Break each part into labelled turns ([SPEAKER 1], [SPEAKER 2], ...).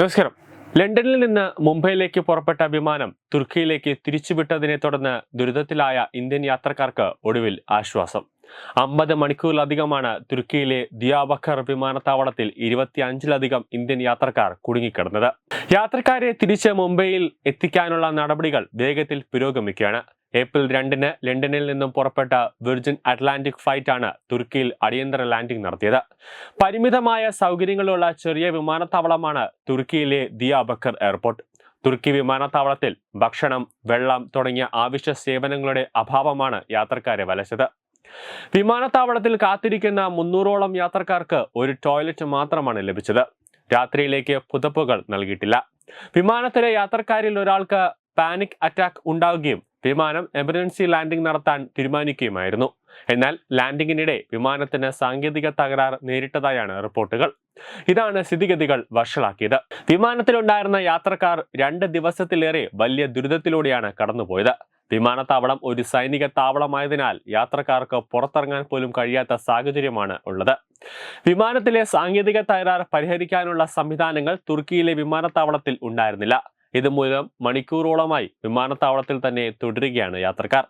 [SPEAKER 1] നമസ്കാരം. ലണ്ടനിൽ നിന്ന് മുംബൈയിലേക്ക് പുറപ്പെട്ട വിമാനം തുർക്കിയിലേക്ക് തിരിച്ചുവിട്ടതിനെ തുടർന്ന് ദുരിതത്തിലായ ഇന്ത്യൻ യാത്രക്കാർക്ക് ഒടുവിൽ ആശ്വാസം. അമ്പത് മണിക്കൂറിലധികമാണ് തുർക്കിയിലെ ദിയാബക്കർ വിമാനത്താവളത്തിൽ ഇരുപത്തിയഞ്ചിലധികം ഇന്ത്യൻ യാത്രക്കാർ കുടുങ്ങിക്കിടന്നത്. യാത്രക്കാരെ തിരിച്ച് മുംബൈയിൽ എത്തിക്കാനുള്ള നടപടികൾ വേഗത്തിൽ പുരോഗമിക്കുകയാണ്. ഏപ്രിൽ രണ്ടിന് ലണ്ടനിൽ നിന്നും പുറപ്പെട്ട വിർജിൻ അറ്റ്ലാന്റിക് ഫ്ലൈറ്റ് ആണ് തുർക്കിയിൽ അടിയന്തര ലാൻഡിംഗ് നടത്തിയത്. പരിമിതമായ സൗകര്യങ്ങളുള്ള ചെറിയ വിമാനത്താവളമാണ് തുർക്കിയിലെ ദിയാബക്കർ എയർപോർട്ട്. തുർക്കി വിമാനത്താവളത്തിൽ ഭക്ഷണം വെള്ളം തുടങ്ങിയ ആവശ്യ സേവനങ്ങളുടെ അഭാവമാണ് യാത്രക്കാരെ വലച്ചത്. വിമാനത്താവളത്തിൽ കാത്തിരിക്കുന്ന മുന്നൂറോളം യാത്രക്കാർക്ക് ഒരു ടോയ്ലറ്റ് മാത്രമാണ് ലഭിച്ചത്. രാത്രിയിലേക്ക് പുതപ്പുകൾ നൽകിയിട്ടില്ല. വിമാനത്തിലെ യാത്രക്കാരിൽ ഒരാൾക്ക് പാനിക് അറ്റാക്ക് ഉണ്ടാവുകയും വിമാനം എമർജൻസി ലാൻഡിംഗ് നടത്താൻ തീരുമാനിക്കുകയുമായിരുന്നു. എന്നാൽ ലാൻഡിങ്ങിനിടെ വിമാനത്തിന് സാങ്കേതിക തകരാർ നേരിട്ടതായാണ് റിപ്പോർട്ടുകൾ. ഇതാണ് സ്ഥിതിഗതികൾ വഷളാക്കിയത്. വിമാനത്തിലുണ്ടായിരുന്ന യാത്രക്കാർ രണ്ട് ദിവസത്തിലേറെ വലിയ ദുരിതത്തിലൂടെയാണ് കടന്നുപോയത്. വിമാനത്താവളം ഒരു സൈനിക താവളമായതിനാൽ യാത്രക്കാർക്ക് പുറത്തിറങ്ങാൻ പോലും കഴിയാത്ത സാഹചര്യമാണ് ഉള്ളത്. വിമാനത്തിലെ സാങ്കേതിക തകരാർ പരിഹരിക്കാനുള്ള സംവിധാനങ്ങൾ തുർക്കിയിലെ വിമാനത്താവളത്തിൽ ഉണ്ടായിരുന്നില്ല. ഇതുമൂലം മണിക്കൂറോളമായി വിമാനത്താവളത്തിൽ തന്നെ തുടരുകയാണ് യാത്രക്കാർ.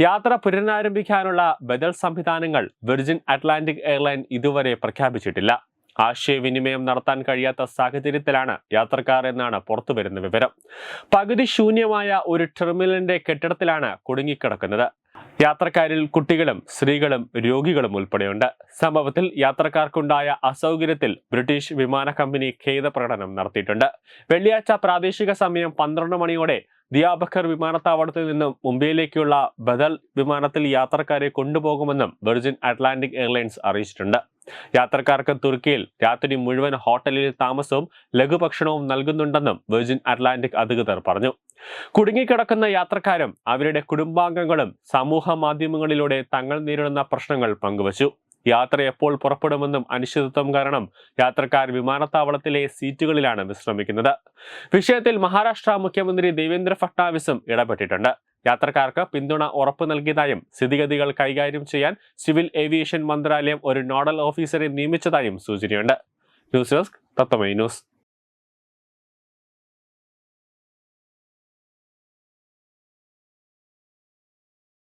[SPEAKER 1] യാത്ര പുനരാരംഭിക്കാനുള്ള ബദൽ സംവിധാനങ്ങൾ വെർജിൻ അറ്റ്ലാന്റിക് എയർലൈൻ ഇതുവരെ പ്രഖ്യാപിച്ചിട്ടില്ല. ആശയവിനിമയം നടത്താൻ കഴിയാത്ത സാഹചര്യത്തിലാണ് യാത്രക്കാർ എന്നാണ് പുറത്തുവരുന്ന വിവരം. പകുതി ശൂന്യമായ ഒരു ടെർമിനലിന്റെ കെട്ടിടത്തിലാണ് കുടുങ്ങിക്കിടക്കുന്നത്. യാത്രക്കാരിൽ കുട്ടികളും സ്ത്രീകളും രോഗികളും ഉൾപ്പെടെയുണ്ട്. സംഭവത്തിൽ യാത്രക്കാർക്കുണ്ടായ അസൗകര്യത്തിൽ ബ്രിട്ടീഷ് വിമാന കമ്പനി ഖേദ പ്രകടനം നടത്തിയിട്ടുണ്ട്. വെള്ളിയാഴ്ച പ്രാദേശിക സമയം പന്ത്രണ്ട് മണിയോടെ ദിയാബക്കർ വിമാനത്താവളത്തിൽ നിന്നും മുംബൈയിലേക്കുള്ള ബദൽ വിമാനത്തിൽ യാത്രക്കാരെ കൊണ്ടുപോകുമെന്നും വെർജിൻ അറ്റ്ലാന്റിക് എയർലൈൻസ് അറിയിച്ചിട്ടുണ്ട്. യാത്രക്കാർക്ക് തുർക്കിയിൽ രാത്രി മുഴുവൻ ഹോട്ടലിൽ താമസവും ലഘുഭക്ഷണവും നൽകുന്നുണ്ടെന്നും വെർജിൻ അറ്റ്ലാന്റിക് അധികൃതർ പറഞ്ഞു. കുടുങ്ങിക്കിടക്കുന്ന യാത്രക്കാരും അവരുടെ കുടുംബാംഗങ്ങളും സമൂഹ മാധ്യമങ്ങളിലൂടെ തങ്ങൾ നേരിടുന്ന പ്രശ്നങ്ങൾ പങ്കുവച്ചു. യാത്ര എപ്പോൾ പുറപ്പെടുമെന്നും അനിശ്ചിതത്വം കാരണം യാത്രക്കാർ വിമാനത്താവളത്തിലെ സീറ്റുകളിലാണ് വിശ്രമിക്കുന്നത്. വിഷയത്തിൽ മഹാരാഷ്ട്ര മുഖ്യമന്ത്രി ദേവേന്ദ്ര ഫട്നാവിസും ഇടപെട്ടിട്ടുണ്ട്. യാത്രക്കാർക്ക് പിന്തുണ ഉറപ്പു നൽകിയതായും സ്ഥിതിഗതികൾ കൈകാര്യം ചെയ്യാൻ സിവിൽ ഏവിയേഷൻ മന്ത്രാലയം ഒരു നോഡൽ ഓഫീസറെ നിയമിച്ചതായും സൂചനയുണ്ട്. ന്യൂസ് ഡെസ്ക് തത്തമൈ ന്യൂസ്.